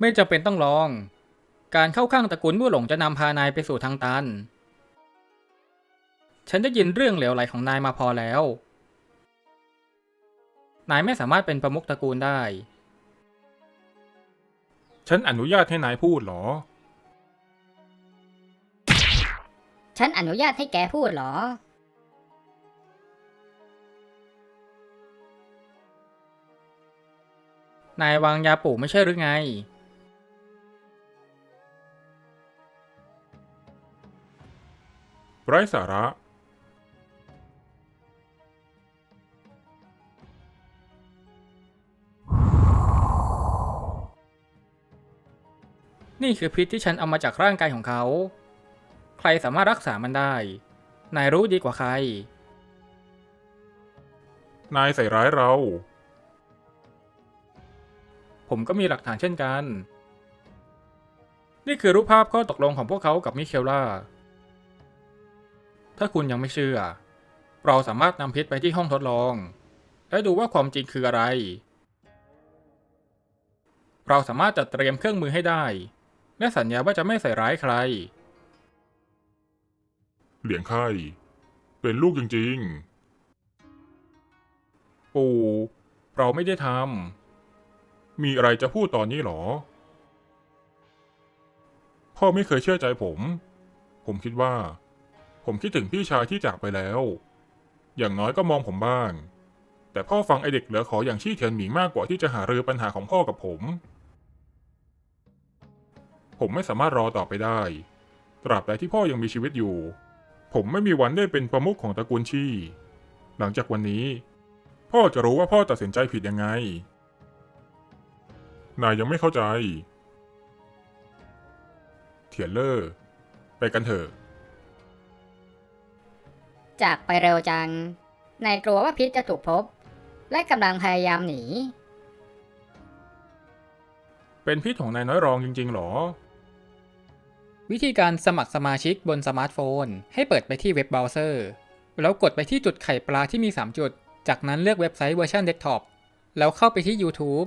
ไม่จำเป็นต้องลอง การเข้าข้างตระกูลมู่หลงจะนำพานายไปสู่ทางตัน ฉันได้ยินเรื่องเหลวไหลของนายมาพอแล้ว นายไม่สามารถเป็นประมุขตระกูลได้ ฉันอนุญาตให้นายพูดเหรอ ฉันอนุญาตให้แกพูดเหรอ นายวางยาปู่ไม่ใช่หรือไง ไร้สาระ นี่คือพิษที่ฉันเอามาจากร่างกายของเขา ใครสามารถรักษามันได้ นายรู้ดีกว่าใคร นายใส่ร้ายเรา ผมก็มีหลักฐานเช่นกัน นี่คือรูปภาพข้อตกลงของพวกเขากับมิเคลล่า ถ้าคุณยังไม่เชื่อ เราสามารถนำพิษไปที่ห้องทดลอง และดูว่าความจริงคืออะไร เราสามารถจัดเตรียมเครื่องมือให้ได้ และสัญญาว่าจะไม่ใส่ร้ายใคร เหลียงไข่เป็นลูกจริงๆ ปู่ เราไม่ได้ทำ มีอะไรจะพูดตอนนี้หรอ พ่อไม่เคยเชื่อใจผม ผมคิดว่า ผมคิดถึงพี่ชายที่จากไปแล้ว อย่างน้อยก็มองผมบ้าง แต่พ่อฟังไอเด็กเหลือขออย่างชี่เทียนหมิงมากกว่าที่จะหารือปัญหาของพ่อกับผม ผมไม่สามารถรอต่อไปได้ ตราบใดที่พ่อยังมีชีวิตอยู่ ผมไม่มีวันได้เป็นประมุขของตระกูลชี่ หลังจากวันนี้ พ่อจะรู้ว่าพ่อตัดสินใจผิดยังไง นายยังไม่เข้าใจ เถียนเลอร์ ไปกันเถอะ จากไปเร็วจัง นายกลัวว่าพิษจะถูกพบ และกำลังพยายามหนี เป็นพี่ของนายน้อยรองจริงๆหรอ วิธีการสมัครสมาชิกบนสมาร์ทโฟน ให้เปิดไปที่เว็บเบราว์เซอร์ แล้วกดไปที่จุดไข่ปลาที่มี 3 จุด จากนั้นเลือกเว็บไซต์เวอร์ชันเดสก์ท็อป แล้วเข้าไปที่ YouTube